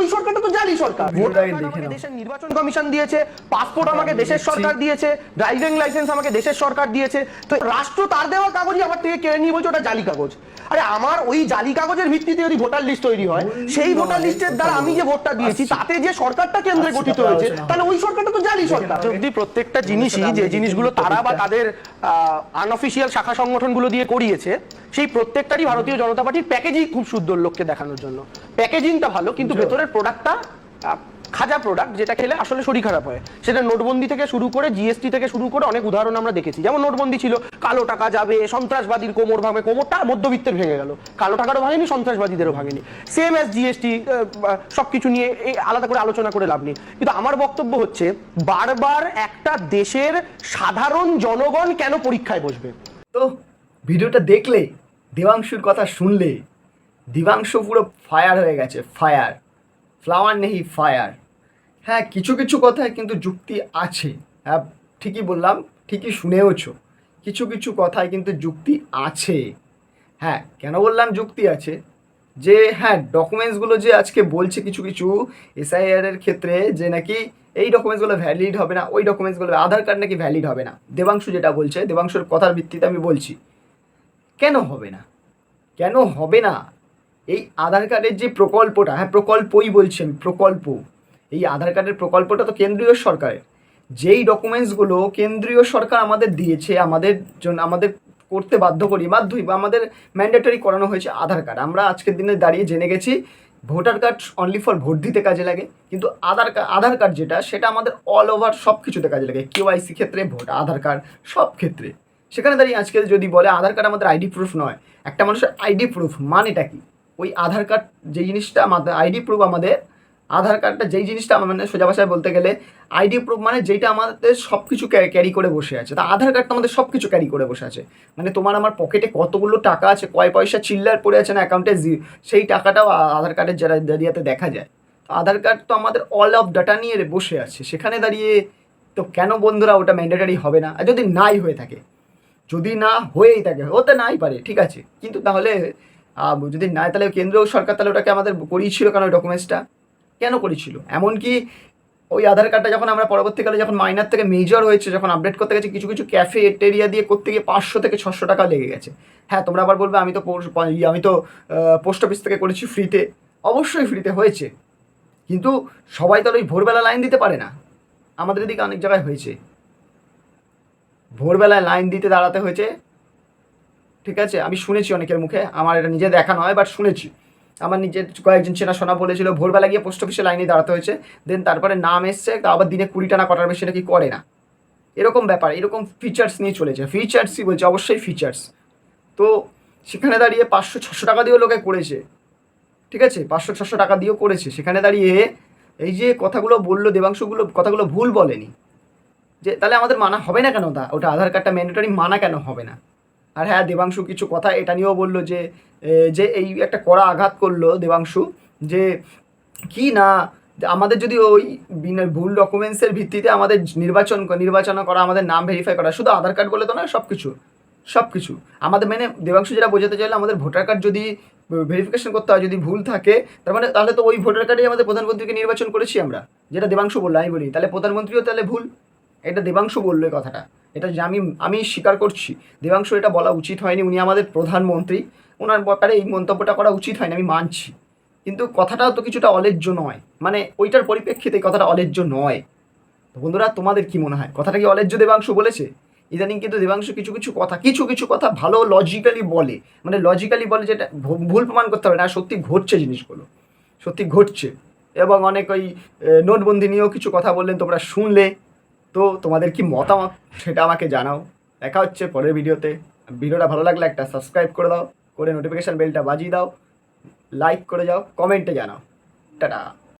ওই সরকারটা তো জালি সরকার। দেশের নির্বাচন কমিশন দিয়েছে পাসপোর্ট আমাকে দেশের সরকার দিয়েছে ড্রাইভিং লাইসেন্স আমাকে দেশের সরকার দিয়েছে। তো রাষ্ট্র তার দেওয়া কাগজই আমার থেকে কেড়ে নিয়ে বলছে ওটা জালি কাগজ। আরে আমার ওই জালি কাগজের ভিত্তিতে যদি ভোটার লিস্ট তৈরি হয় সেই ভোটার লিস্টের দ্বারা আমি যে ভোটটা দিয়েছি তাতে যে সরকারটা কেন্দ্রে আচ্ছা, গঠিত হয়েছে তাহলে ওই সরকারটা তো জালি সরকার। যদি প্রত্যেকটা জিনিসই যে জিনিসগুলো তারা বা। তাদের আনঅফিসিয়াল শাখা সংগঠনগুলো দিয়ে করিয়েছে সেই প্রত্যেকটারই ভারতীয় জনতা পার্টির প্যাকেজিং খুব সুন্দর লোককে দেখানোর জন্য। প্যাকেজিংটা ভালো কিন্তু ভেতরের প্রোডাক্টটা খাজা প্রোডাক্ট যেটা খেলে আসলে শরীর খারাপ হয়। সেটা নোটবন্দি থেকে শুরু করে জিএসটি থেকে শুরু করে অনেক উদাহরণ আমরা দেখেছি। যেমন নোটবন্দি ছিল কালো টাকা যাবে সন্ত্রাসবাদীর কোমর ভাঙবে কোমরটা মধ্যবিত্তের ভেঙে গেল। কালো টাকারও ভাঙেনি সন্ত্রাসবাদীদেরও ভাঙেনি। সেম অ্যাজ জিএসটি সবকিছু নিয়ে এই আলাদা করে আলোচনা করে লাভ নেই। কিন্তু আমার বক্তব্য হচ্ছে বারবার একটা দেশের সাধারণ জনগণ কেন পরীক্ষায় বসবে? তো ভিডিওটা দেখলে দেবাংশুর কথা শুনলে দিবাংশু পুরো ফায়ার হয়ে গেছে ফায়ার ফ্লাওয়ার নেই ফায়ার হ্যাঁ কিছু কিছু কথায় কিন্তু যুক্তি আছে। হ্যাঁ ঠিকই বললাম, ঠিকই শুনেওছো। কিছু কিছু কথায় কিন্তু যুক্তি আছে। হ্যাঁ কেন বললাম যুক্তি আছে? যে হ্যাঁ ডকুমেন্টসগুলো যে আজকে বলছে কিছু কিছু এসআইআর এর ক্ষেত্রে যে নাকি এই ডকুমেন্টসগুলো ভ্যালিড হবে না, ওই ডকুমেন্টসগুলো আধার কার্ড নাকি ভ্যালিড হবে না। দেবাংশু যেটা বলছে, দেবাংশুর কথার ভিত্তিতে আমি বলছি। কেন হবে না? কেন হবে না? এই আধার কার্ডের যে প্রকল্পটা হ্যাঁ প্রকল্পই বলছি আমি প্রকল্প। এই আধার কার্ডের প্রকল্পটা তো কেন্দ্রীয় সরকারের। যেই ডকুমেন্টসগুলো কেন্দ্রীয় সরকার আমাদের দিয়েছে, আমাদের জন্য আমাদের করতে বাধ্য করি বাধ্যই বা আমাদের ম্যান্ডেটরি করানো হয়েছে আধার কার্ড। আমরা আজকের দিনে দাঁড়িয়ে জেনে গেছি, voter card only for vote দিতে কাজে লাগে, কিন্তু আধার কার্ড আধার কার্ড যেটা, সেটা আমাদের অল ওভার সব কিছুতে কাজে লাগে। কেওয়াইসি ক্ষেত্রে ভোট, আধার কার্ড সব ক্ষেত্রে। সেখানে দাঁড়িয়ে আজকে যদি বলে আধার কার্ড আমাদের আইডি প্রুফ নয়, একটা মানুষের আইডি প্রুফ মানেটা কি? ওই আধার কার্ড যে জিনিসটা আমাদের আইডি প্রুফ আমাদের, আধার কার্ডটা যেই জিনিসটা মানে সোজা ভাষায় বলতে গেলে আইডি প্রুফ মানে যেটা আমাদের সব কিছু ক্যারি করে বসে আছে। তা আধার কার্ড তো আমাদের সব কিছু ক্যারি করে বসে আছে। মানে তোমার আমার পকেটে কতগুলো টাকা আছে, কয় পয়সা চিল্লার পড়ে আছে না অ্যাকাউন্টে সেই টাকাটাও আধার কার্ডের যারা দাঁড়িয়েতে দেখা যায়। তো আধার কার্ড তো আমাদের অল অফ ডাটা নিয়ে বসে আছে। সেখানে দাঁড়িয়ে তো কেন বন্ধুরা ওটা ম্যান্ডেটারি হবে না? আর যদি নাই হয়ে থাকে যদি না হয়েই থাকে, হতে নাই পারে, ঠিক আছে। কিন্তু তাহলে যদি না, তাহলে কেন্দ্রীয় সরকার তাহলে ওটাকে আমাদের করিয়েছিল কেন ওই ডকুমেন্টসটা কেন করেছিল এমনকি ওই আধার কার্ডটা যখন আমরা পরবর্তীকালে যখন মাইনার থেকে মেজর হয়েছে, যখন আপডেট করতে গেছে, কিছু কিছু ক্যাফে এরিয়া দিয়ে করতে গিয়ে পাঁচশো থেকে ছশো টাকা লেগে গেছে। হ্যাঁ তোমরা আবার বলবে, আমি তো আমি তো পোস্ট অফিস থেকে করেছি ফ্রিতে অবশ্যই ফ্রিতে হয়েছে। কিন্তু সবাই তো ওই ভোরবেলা লাইন দিতে পারে না। আমাদের এদিকে অনেক জায়গায় হয়েছে। ভোরবেলায় লাইন দিতে দাঁড়াতে হয়েছে। ঠিক আছে? আমি শুনেছি অনেকের মুখে। আমার এটা নিজে দেখা নয় বাট শুনেছি। আমার নিজের কয়েকজন চেনাশোনা বলেছিল ভোরবেলা গিয়ে পোস্ট অফিসে লাইনে দাঁড়াতে হয়েছে। দেন তারপরে নাম এসছে, তা আবার দিনে কুড়ি টানা কটার বেশি নাকি করে না। এরকম ব্যাপার, এরকম ফিচার্স নিয়ে চলেছে ফিচার্সই বলছে, অবশ্যই ফিচার্স তো সেখানে দাঁড়িয়ে পাঁচশো ছশো টাকা দিয়েও লোকে করেছে। ঠিক আছে? পাঁচশো ছশো টাকা দিয়েও করেছে। সেখানে দাঁড়িয়ে এই যে কথাগুলো বলল, দেবাংশুগুলো কথাগুলো ভুল বলেনি। যে তাহলে আমাদের মানা হবে না কেন তা ওটা আধার কার্ডটা ম্যান্ডেটরি মানা কেন হবে না? আর হ্যাঁ দেবাংশু কিছু কথা এটা নিয়েও বলল যে যে এই একটা কড়া আঘাত করল দেবাংশু যে, কি না, আমাদের যদি ওই বিনা, ভুল ডকুমেন্টসের ভিত্তিতে আমাদের নির্বাচন নির্বাচন করা, আমাদের নাম ভেরিফাই করা, শুধু আধার কার্ড বলে তো না সব কিছু সব কিছু আমাদের মানে দেবাংশু যেটা বোঝাতে চাইলে, আমাদের ভোটার কার্ড যদি ভেরিফিকেশন করতে হয়, যদি ভুল থাকে, তার মানে তাহলে তো ওই ভোটার কার্ডেই আমাদের প্রধানমন্ত্রীকে নির্বাচন করেছি আমরা, যেটা দেবাংশু বলল, আমি বলি। তাহলে প্রধানমন্ত্রীও তাহলে ভুল? এটা দেবাংশু বলল এই কথাটা। এটা যে আমি আমি স্বীকার করছি। দেবাংশু এটা বলা উচিত হয়নি, উনি আমাদের প্রধানমন্ত্রী। ওনার ব্যাপারে এই মন্তব্যটা করা উচিত হয়নি, আমি মানছি। কিন্তু কথাটাও তো কিছুটা অলেজ্য নয়। মানে ওইটার পরিপ্রেক্ষিতে কথাটা অলেজ্য নয়। তো বন্ধুরা, তোমাদের কি মনে হয়? কথাটা কি অলেজ্য দেবাংশু বলেছে? ইদানিং কিন্তু দেবাংশু কিছু কিছু কথা, কিছু কিছু কথা ভালো লজিক্যালি বলে। মানে লজিক্যালি বলে যেটা ভুল প্রমাণ করতে হবে না সত্যি ঘটছে জিনিসগুলো। সত্যি ঘটছে। এবং অনেক ওই নোটবন্দি নিয়েও কিছু কথা বললেন, তোমরা শুনলে। তো তোমাদের কি মতামত সেটা আমাকে জানাও। দেখা হচ্ছে পরের ভিডিওতে। ভিডিওটা ভালো লাগলে একটা সাবস্ক্রাইব করে দাও, করে নোটিফিকেশান বেলটা বাজিয়ে দাও লাইক করে যাও কমেন্টে জানাও। টাটা।